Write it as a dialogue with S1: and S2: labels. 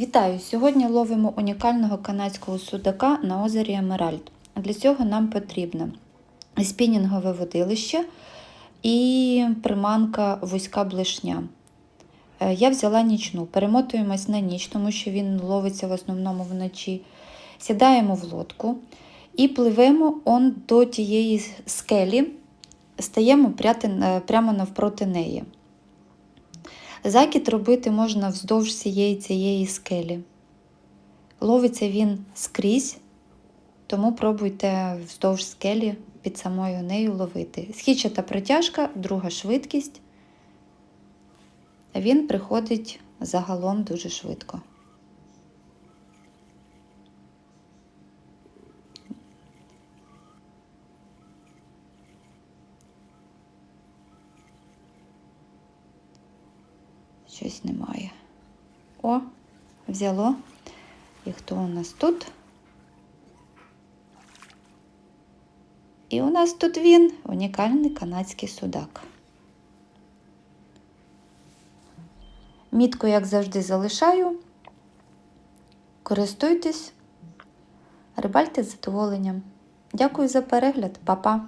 S1: Вітаю! Сьогодні ловимо унікального канадського судака на озері Емеральд. Для цього нам потрібно спінінгове водилище і приманка вузька блешня. Е, Я взяла нічну. Перемотуємось на ніч, тому що він ловиться в основному вночі. Сідаємо в лодку і пливемо он до тієї скелі, стаємо е, прямо навпроти неї. Закид робити можна вздовж всієї цієї скелі. Ловиться він скрізь, тому пробуйте вздовж скелі під самою нею ловити. Східчата притяжка, друга швидкість. Він приходить загалом дуже швидко. Щось немає. О, взяло. І хто у нас тут? І у нас тут він, унікальний канадський судак. Мітку, як завжди, залишаю. Користуйтесь, рибальте з задоволенням. Дякую за перегляд, Па-па!